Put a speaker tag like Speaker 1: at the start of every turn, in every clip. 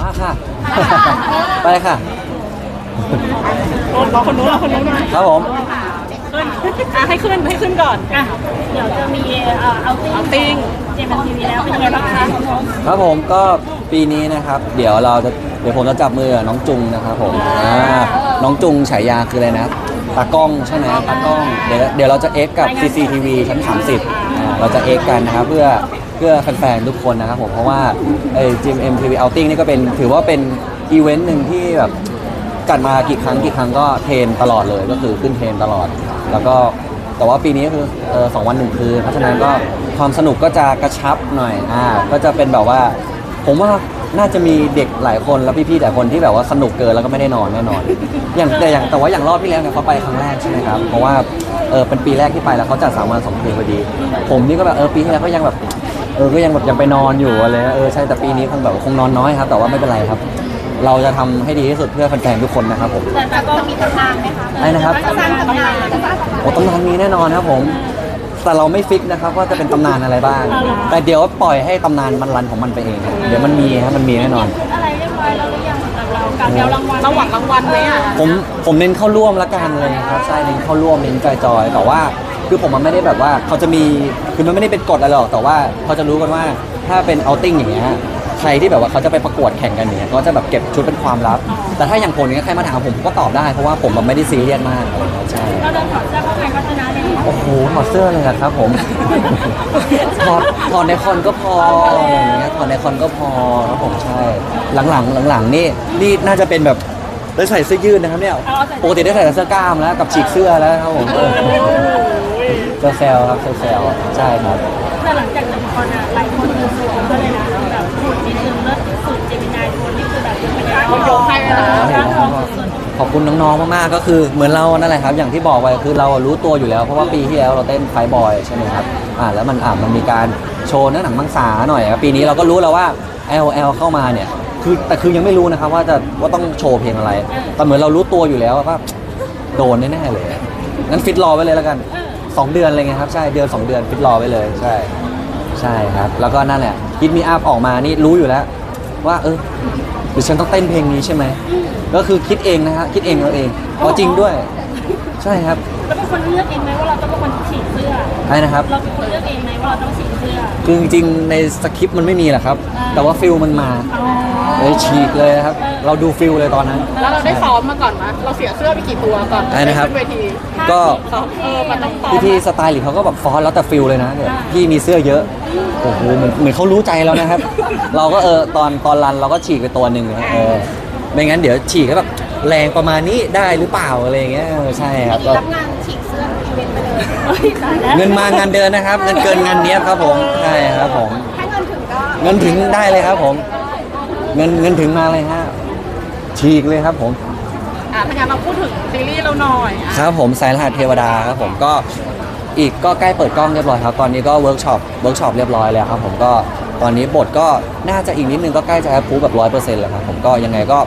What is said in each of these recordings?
Speaker 1: มาค่ะ ไปค่ะ
Speaker 2: รอคนนู้นรอคนนู้นหน่อย
Speaker 1: ครับผม
Speaker 2: ขึ้นอะให้ขึ้นให้ขึ้นก่อนอะ
Speaker 3: เดี๋ยวจะมีเอ่อเอาติ้ง
Speaker 2: เอาติ้ง
Speaker 3: เจมส์ทีวีแล้วเป็นยังไงบ้างคะ
Speaker 1: ครับผมก็ปีนี้นะครับ เดี๋ยวเราจะเดี๋ยวผมจะจับมือกับน้องจุงนะครับผมอ่าน้องจุงฉายาคืออะไรนะ ตากล้องใช่ไหมตากล้องเดี๋ยวเดี๋ยวเราจะเอ็กกับ CCTV ชั้น 30อ่าเราจะเอ็กกันนะครับเพื่อเพื่อแฟนๆทุกคนนะครับผมเพราะว่าไอ้จิม MTV Outing นี่ก็เป็นถือว่าเป็นอีเวนต์หนึ่งที่แบบ จัดมากี่ครั้งกี่ครั้งก็เทรนตลอดเลยก็คือขึ้นเทรนตลอด แล้วก็แต่ว่าปีนี้ก็คือเออสองวันหนึ่งคืนเพราะฉะนั้นก็ความสนุกก็จะกระชับหน่อยอ่าก็จะเป็นแบบว่า ผมว่าน่าจะมีเด็กหลายคนแล้วพี่ๆแต่คนที่แบบว่าสนุกเกินแล้วก็ไม่ได้นอนแน่นอน อย่างแต่อย่างแต่ว่าอย่างรอบที่แล้วเนี่ยเขาไปครั้งแรกใช่ไหมครับ เพราะว่าเออเป็นปีแรกที่ไปแล้วเขาจัดสามวันสองคืนพอดี ผมนี่ก็แบบเออปีที่แล้วก็ยังแบบเออก็ยังแบบยังไปนอนอยู่อะไรเงี้ยเออใช่แต่ปีนี้คงแบบคงนอนน้อยครับ แต่ว่าไม่เป็นไรครับ เราจะทำให้ดีที่สุดเพื่อแฟนๆทุกคนนะครับผม
Speaker 3: แต่แต่ก็มีตำนานไหมคะ
Speaker 1: ไอ้นะครับ
Speaker 3: จะสร้างตำนานจะสร้างตำนาน
Speaker 1: โอ้ตำนานมีแน่นอนครับผม แต่เราไม่ฟิกนะครับว่าจะเป็นตำนานอะไรบ้าง แต่เดี๋ยวปล่อยให้ตำนานมันรันของมันไปเองครับเดี๋ยวมันมีครับมันมีแน่นอน
Speaker 3: อะไรเรียบร้อยแล้วหรือยังสำหรับเราการเดารางวัล
Speaker 2: เราหวังรางวัลไหมอะ
Speaker 1: ผมผมเน้นเข้าร่วมละกันเลยครับใช่เน้นเข้าร่วมเน้นจอยๆแต่ว่าคือผมมันไม่ได้แบบว่าเขาจะมีคือมันไม่ได้เป็นกฎอะไรหรอกแต่ว่าเขาจะรู้กันว่าถ้าเป็นเอาติ้งอย่างเงี้ย ใครที่แบบว่าเขาจะไปประกวดแข่งกันอย่างเงี้ยก็จะแบบเก็บชุดเป็นความลับ แต่ถ้าอย่างผมเนี้ยใครมาถามผมผมก็ตอบได้เพราะว่าผมแบบไม่ได้ซีเรียสมากอะไรอย่างเงี้ยใช่
Speaker 3: เราเดินถอดเสื้อเข้าไปก็ชนะเลย
Speaker 1: โอ้โหถอดเสื้อเลยเหรอครับผม ถอดถอดในคอนก็พออะไรอย่างเงี้ยถอดในคอนก็พอครับผมใช่ หลังๆหลังๆนี่นี่น่าจะเป็นแบบได้ใส่เสื้อยืดนะครับเนี่ยปกติได้ใส่แต่เสื้อกล้ามแล้วกับฉีกเสื้อแล้วครับผมเซลเซลครับเซลเซลใช่ครับ
Speaker 3: แต่หลังจากจบคอนอะหลายคน เป็นไปได้
Speaker 2: ยกให้เลยนะ
Speaker 3: ร่างทองสุด
Speaker 1: ขอบคุณน้องๆ มากๆ ก็คือเหมือนเรานั่นแหละครับ อย่างที่บอกไปคือเรารู้ตัวอยู่แล้ว เพราะว่าปีที่แล้วเราเต้นไฟบอยใช่ไหมครับ อ่าแล้วมันอ่ามันมีการโชว์เนื้อหนังมังสาหน่อยครับปีนี้เราก็รู้แล้วว่า LL เข้ามาเนี่ย คือแต่คือยังไม่รู้นะครับว่าจะว่าต้องโชว์เพลงอะไร แต่เหมือนเรารู้ตัวอยู่แล้วว่าโดนแน่ๆเลย งั้นฟิตรอไว้เลยแล้วกันสองเดือนอะไรเงี้ยครับ ใช่เดือนสองเดือนฟิตรอไว้เลย ใช่ ใช่ครับ แล้วก็นั่นแหละฮิตมีอัพออกมานี่รู้อยู่แล้ว ว่าเออหรือฉันต้องเต้นเพลงนี้ใช่ไหมก็คือคิดเองนะฮะคิดเองเราเองเอาจริงด้วย ใช่ครับ
Speaker 3: แล้วเป็นคนเลือกเองไหมว่าเราต้องเป็นคนฉีกเสื้อ
Speaker 1: ใช่นะครับ
Speaker 3: เราเป็นคนเลือกเองไหมว่าเราต้องฉีกเสื้อ
Speaker 1: คือจริงๆในสคริปต์มันไม่มีหรอกครับ แต่ว่าฟิลมันมาเลยฉีกเลยนะครับ เราดูฟิลเลยตอนนั้น
Speaker 2: แล้วเราได้ซ้อมมาก่อนไหมเราเสียเสื้อไปกี่ตัวก่อน
Speaker 1: อะไรนะครับ
Speaker 2: ขึ้นเวที
Speaker 1: ก็
Speaker 2: ซ้อมเออมันต้องซ้อม
Speaker 1: พี่พี่ๆสไตลิสต์เขาก็แบบฟอนต์แล้วแต่ฟิลเลยนะเนี่ยพี่มีเสื้อเยอะโอ้โหเหมือนเหมือนเขารู้ใจแล้วนะครับ เราก็เออตอนตอนรันเราก็ฉีกไปตัวหนึ่งนะเออไม่งั้นเดี๋ยวฉีกก็แบบแรงประมาณนี้ได้หรือเปล่าอะไรอย่างเงี้ยเออใช่ครับก็
Speaker 3: รับงานฉีกเสื้ออีเวนต์ไปเลยเฮ้ยตายแล้ว
Speaker 1: เงินมางานเดินนะครับเงินเกินงานเนี้ยบครับผมใช่ครับผม
Speaker 3: ถ้าเงินถึงก็
Speaker 1: เงินถึงได้เลยครับผม เงินเงินถึงมาเลยฮะ ฉีกเลยครับผม
Speaker 2: อะถ้างั้นเราพูดถึงซีรีส์เราหน่อยอะ
Speaker 1: ครับผมสายรหัสเทวดาครับผมก็อีกก็ใกล้เปิดกล้องเรียบร้อยครับ ตอนนี้ก็เวิร์กช็อปเวิร์กช็อปเรียบร้อยแล้วครับผมก็ตอนนี้บทก็น่าจะอีกนิดนึงก็ใกล้จะแอปพูแบบร้อยเปอร์เซ็นต์แล้วครับผมก็ยังไงก็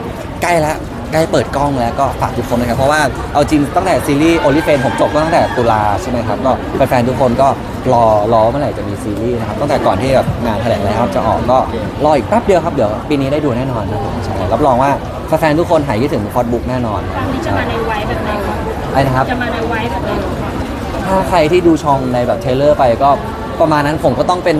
Speaker 1: ใกล้ละ ใกล้เปิดกล้องแล้วก็ฝากทุกคนนะครับ เพราะว่าเอาจริงตั้งแต่ซีรีส์โอลิเฟนผมจบก็ตั้งแต่ตุลาใช่ไหมครับ ก็แฟนๆทุกคนก็รอรอเมื่อไหร่จะมีซีรีส์นะครับ ตั้งแต่ก่อนที่แบบงานแถลงแล้วจะออกก็รออีกแป๊บเดียวครับเดี๋ยวปีนี้ได้ดูแน่นอนครับผมใช่รับรองว่าแฟนๆทุกคนหายคิดถึงพอดบุ๊กแน่นอน
Speaker 3: ครั้งนี้จะมาในไว้แบบไหนคะ
Speaker 1: ไอ้นะครับ
Speaker 3: จะมาในไว้แบบไหนคะ
Speaker 1: ถ้าใครที่ดูช่องในแบบเทรลเลอร์ไปก็ประมาณนั้นผมก็ต้องเป็น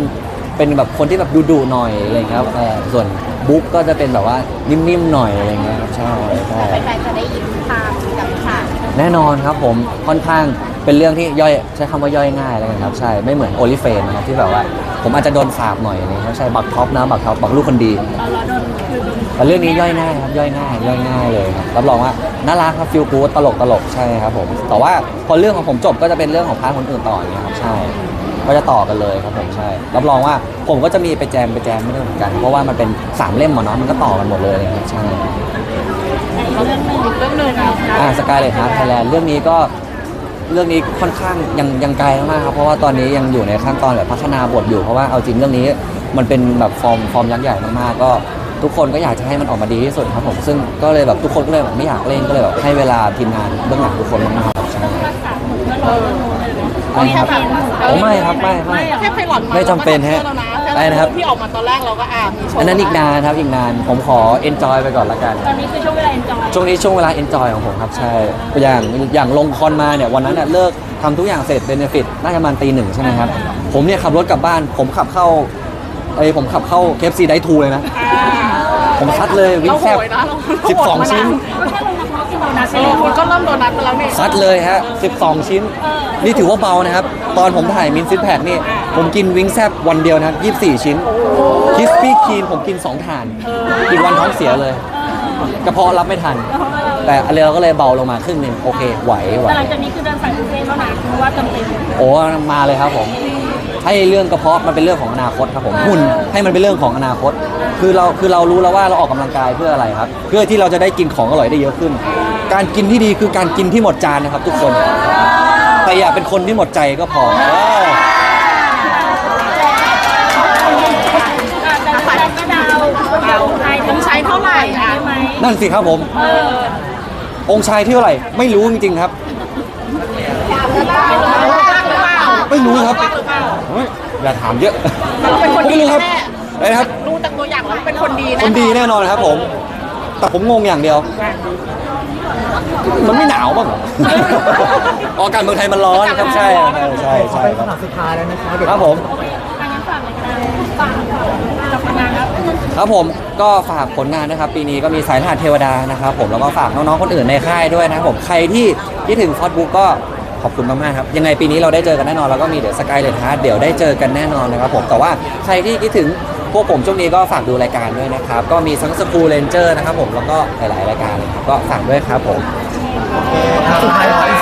Speaker 1: เป็นแบบคนที่แบบดุดุๆหน่อยอะไรอย่างเงี้ยครับเออส่วนบุ๊กก็จะเป็นแบบว่านิ่มๆหน่อยอะไรเงี้ยครับใช่ใช่
Speaker 3: แฟนๆจะได้ยินทางกับฉาก
Speaker 1: แน่นอนครับผมค่อนข้างเป็นเรื่องที่ย่อยใช้คำว่าย่อยง่ายแล้วกันครับใช่ไม่เหมือนโอลิเฟนนะครับที่แบบว่า ผมอาจจะโดนสาบหน่อยนะครับใช่บักท็อปนะบักท็อปบักลูกคนดี
Speaker 3: เราเราโดนคือโดน
Speaker 1: แต่เรื่องนี้ย่อยง่ายครับย่อยง่ายย่อยง่ายเลยครับรับรองว่าน่ารักครับฟิลกู๊ดตลกตลกใช่ครับผมแต่ว่าพอเรื่องของผมจบก็จะเป็นเรื่องของพาร์ทคนอื่นต่ออย่างเงี้ยครับใช่ ก็จะต่อกันเลยครับผมใช่รับรองว่าผมก็จะมีไปแจมไปแจมไม่ได้เหมือนกัน เพราะว่ามันเป็นสามเล่มอะเนาะมันก็ต่อกันหมดเลยอะไรเงี้ยใช่
Speaker 3: อีกเรื่องหนึง
Speaker 2: อีกเรื่องหนึงอะ
Speaker 1: อ่าสกายเลทฮาร์ดไทยแลนด์เรื่องนี้ก็เรื่องนี้ค่อนข้างยังยังไกลมากครับเพราะว่าตอนนี้ยังอยู่ในขั้นตอนแบบพัฒนาบทอยู่เพราะว่าเอาจริงเรื่องนี้มันเป็นแบบฟอร์มฟอร์มยักษ์ใหญ่มากๆก็ทุกคนก็อยากจะให้มันออกมาดีที่สุดครับผมซึ่งก็เลยแบบทุกคนก็เลยแบบไม่อยากเล่นก็เลยแบบให้เวลาทีมงานเบื้องหลังทุกคนมาก
Speaker 3: หมูก็รอเรื่องนู้นเลยนะ
Speaker 1: ไม่ครับ
Speaker 3: โอเค
Speaker 1: โอ้ไม่ครับไม่ไม่
Speaker 2: แค่ไพลอตมา
Speaker 1: ไม่จำเป็นฮะ
Speaker 2: ราก็รับสื้อแล้วนะแค่
Speaker 1: อะไรนะครับ
Speaker 2: ที่ออกมาตอนแรกเราก็อ่ามีโชว์
Speaker 1: อันนั้นอีกนานครับอีกนานผมขอ enjoy ไปก่อนละกัน
Speaker 3: ตอนนี้คือช่วงเวลา enjoy
Speaker 1: ช่วงนี้ช่วงเวลา enjoy ของผมครับใช่อย่างอย่างลงคอนมาเนี่ยวันนั้นเนี่ยเลิกทำทุกอย่างเสร็จ benefit น่าจะประมาณตีหนึ่งใช่ไหมครับ ผมเนี่ยขับรถกลับบ้าน ผมขับเข้าไอ้ยผมขับเข้าเคฟซีไดทูเลยนะ ผมซัดเลยวิ่
Speaker 2: เรา
Speaker 1: ง
Speaker 2: โห
Speaker 1: แซบ
Speaker 2: ยนะเรา
Speaker 1: สิบสองชิ้น
Speaker 3: ก็แค่ลงมาเพราะ กินโดนัท
Speaker 2: เออคุณก็เริ่มโดนัทไปแล้วนี่
Speaker 1: ซัดเลยฮะ 12 ชิ้น นี่ถือว่าเบานะครับ ตอนผมถ่ายมินซิทแพคนี่ ผมกินวิงแซบวันเดียวนะครับ 24 ชิ้นคิสปี้คีนผมกิน 2 ถาน อีกวันท้องเสียเลย กระเพาะรับไม่ทัน แต่อะไรเราก็เลยเบาลงมาครึ่งหนึ่งโอเค ไหวไหว
Speaker 3: แต่หลังจากนี้คือเดินสายบุฟเฟ่ต์แล้วนะเพราะว่าเต็มเต็ม
Speaker 1: โอ้มาเลยครับผมให้เรื่องกระเพาะมันเป็นเรื่องของอนาคตครับผมหุ่นให้มันเป็นเรื่องของอนาคต คือเราคือเรารู้แล้วว่าเราออกกำลังกายเพื่ออะไรครับ เพื่อที่เราจะได้กินของอร่อยได้เยอะขึ้น การกินที่ดีคือการกินที่หมดจานนะครับ ทุกคน แต่อย่าเป็นคนที่หมดใจก็พอเออ
Speaker 3: แต่แต่ก็ดาวดาวไทย
Speaker 2: ต้องใช้เท่าไหร่อะ
Speaker 3: ได้ไหม
Speaker 1: นั่นสิครับผม
Speaker 3: เออ
Speaker 1: องค์ชายที่เท่าไหร่ไม่รู้จริงๆครับ ไม่รู้ครับเฮ้ยอย่าถามเยอะ
Speaker 2: เราเป็นคนดี
Speaker 1: ไม่รู้ครับ
Speaker 2: แน่
Speaker 1: อะไรนะครับ
Speaker 2: ดูจากตัวอย่างแล้วเป็นคนดี
Speaker 1: คนดีแน่นอนครับผม แต่ผมงงอย่างเดียว มันไม่หนาวบ้างเหรอออากาศเมืองไทยมันร้อนครับใช่ใช่ใช่ใช่
Speaker 4: เป็น
Speaker 1: ครับ
Speaker 4: คำถามสุดท้ายแล้วนะคะเดี๋ยว
Speaker 1: ครับผม
Speaker 3: อันนั้นฝากเลยก็ได้ฝากกับงานครับ
Speaker 1: ครับผมก็ฝากผลงานนะครับ ปีนี้ก็มีสายรหัสเทวดานะครับผมแล้วก็ฝากน้องๆคนอื่นในค่ายด้วยนะครับผมใครที่คิดถึงฟอสบุ๊กก็ขอบคุณมากๆครับ ยังไงปีนี้เราได้เจอกันแน่นอนแล้วก็มีเดี๋ยวสกายเลนฮาร์ดเดี๋ยวได้เจอกันแน่นอนนะครับผมแต่ว่าใครที่คิดถึง พวกผมช่วงนี้ก็ฝากดูรายการด้วยนะครับ ก็มีทั้งสกูเลนเจอร์นะครับผมแล้วก็หลายๆรายการเลยครับก็ฝากด้วยครับผม
Speaker 4: สุดท้าย